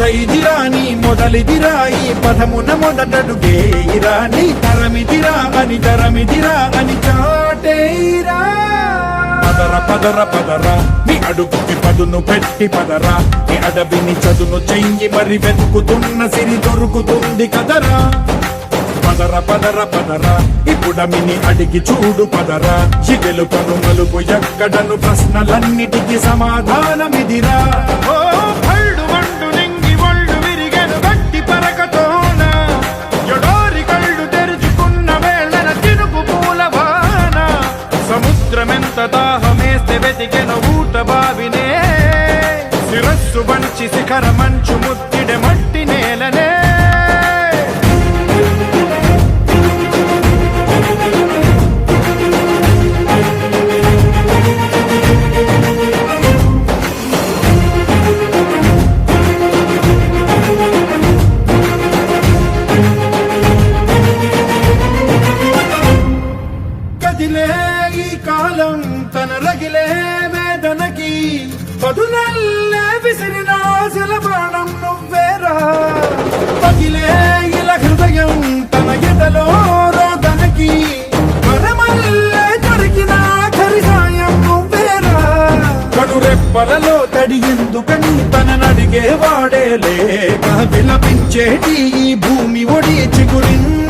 నీ మొదలిదిరాయి మొదలిదిరా ఈ పదమున మొదటడుగేయిరా నీ తరమిదిరా అని తరమిదిరా అని చాటేరా పదర పదర పదరా నీ అడుగుకి పదును పెట్టి పదరా నీ అడవిని చదును చెయ్యి మరి వెతుకుతున్న సిరి దొరుకుతుంది కదరా. పదర పదర పదరా ఇప్పుడమిని అడిగి చూడు పదరా. చిగెలు పను మలుపు ఎక్కడను ప్రశ్నలన్నిటికీ సమాధానమిదిరా. ఓ భళ్ళు వంచి శిఖర మంచు ముద్దిడె మట్టి నేలనే. కదిలే ఈ కాలం తన రగిలే వేదనకి. పదునల్లే విసిరిన ఆశల బాణం నువ్వేరా పగిలే ఇలా హృదయం తన ఎదలో రోదనకి. వరమల్లే దొరికిన ఆఖరి సాయం నువ్వేరా కడురెప్పలలో తడి ఎందుకని తన నడిగే వాడే లేక విలపించేటి ఈ భూమి ఒడి చిగురించేరా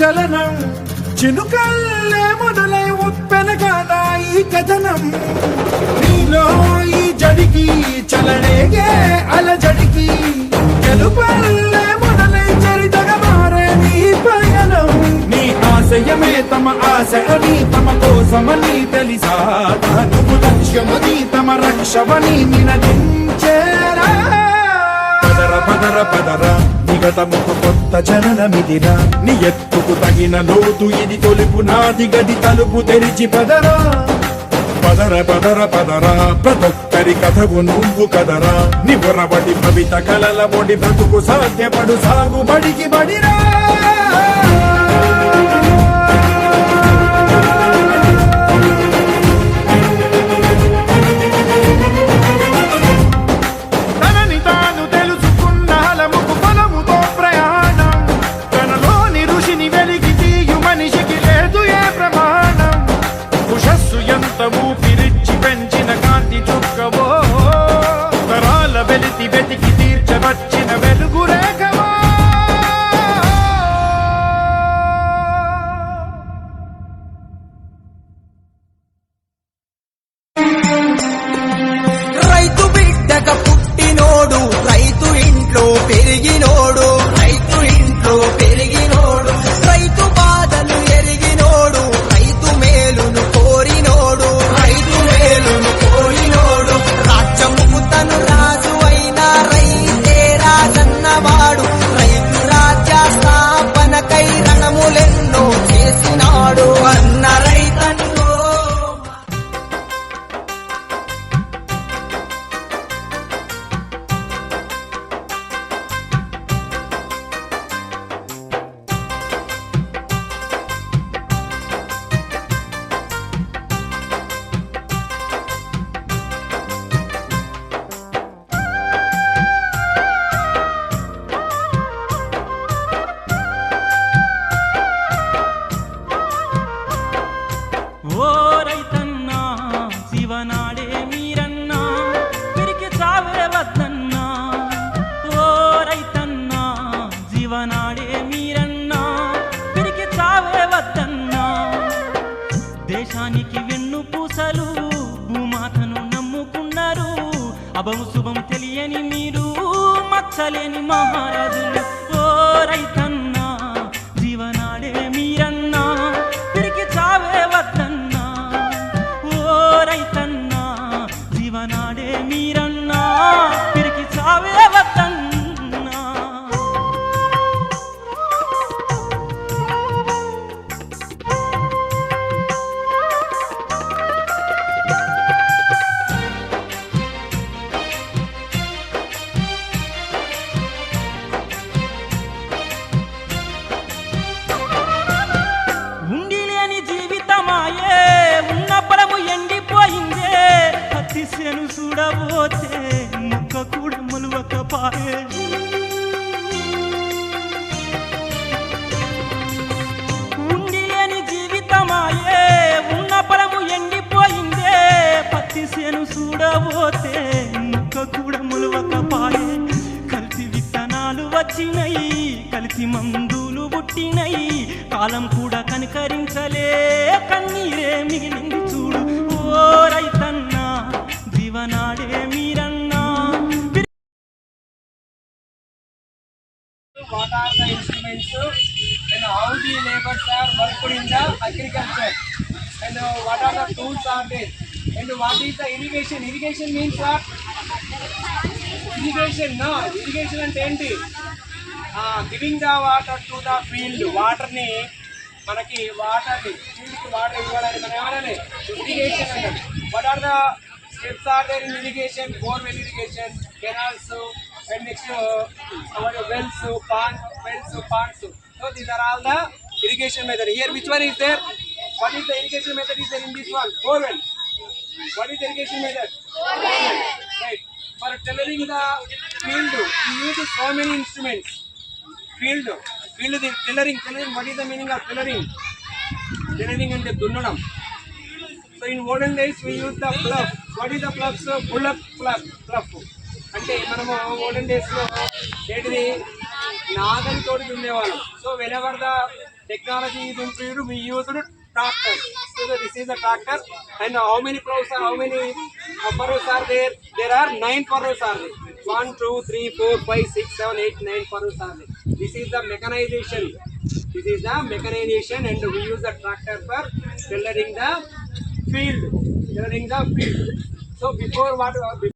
చలనం చినుకల్లే మొదలై ఉప్పెనగా ఈ కథనం నీలో ఈ జడికి చలనేగే అలజడికి గెలుపల్లే మొదలై చరితగా మారే నీ పయనం. నీ ఆశయమే తమ ఆశ అని తమ కోసమని తెలిసా. నువ్వు లక్ష్యమని తమ రక్షమని నినదించేరా. పదర పదర పదరా. నిగతముకు కొత్త జననమిదిరా నీ ఎత్తుకు తగిన లోతు ఇది తొలుపు నాది గది తలుపు తెరిచి పదరా. పదర పదర పదరా. ప్రతొక్కరి కథకు నువ్వు కదరా. నివరబడి భవిత కలల ఒడి బ్రతుకు సాధ్యపడు సాగుబడికి బడిరా. అభం శుభం తెలియని మీరు మచ్చలేని మహారాజులు. ఓ రైతన్నా చూడబోతే ఇంక కూడా ములవకపాయే కలిసి విత్తనాలు వచ్చినాయి కలిసి మందులు పుట్టినాయి. కాలం కూడా కనికరించలే కన్నీరే మిగిలింది చూడు. ఓ రైతన్నా జీవనాడే మీరన్నా. Agriculture and what are the tools are these and what is the irrigation irrigation means what irrigation irrigation అంటే ఏంటి? Giving the water to the field వాటర్ని మనకి వాటర్ని ఫీల్డ్కి వాటర్ ఇవ్వడానికి మనం ఏమనాలి ఇరిగేషన్ అంటే. What are the steps are there in irrigation borewell irrigation canals and next wells pan wells pans so these are all the irrigation method here which one is there one is the irrigation method is there in this one borewell what is education method for tilling the field use so many instruments field field the tilling tilling what is the meaning of tilling tilling అంటే దున్నడం so in olden days we use the plough what is the plough bullock plough plough అంటే మనము olden డేస్లో ఏంటిది? నాగలి తోటి ఉండేవాళ్ళం so whenever the technology ఇది ఉంటుంది we use tractor this is the tractor and tractor and how many ploughs are how many furrows are there there are nine furrows are there one two three four five six seven eight nine furrows are there this is the mechanization this is the mechanization and we use the tractor for tillering the field Tillering the field so before what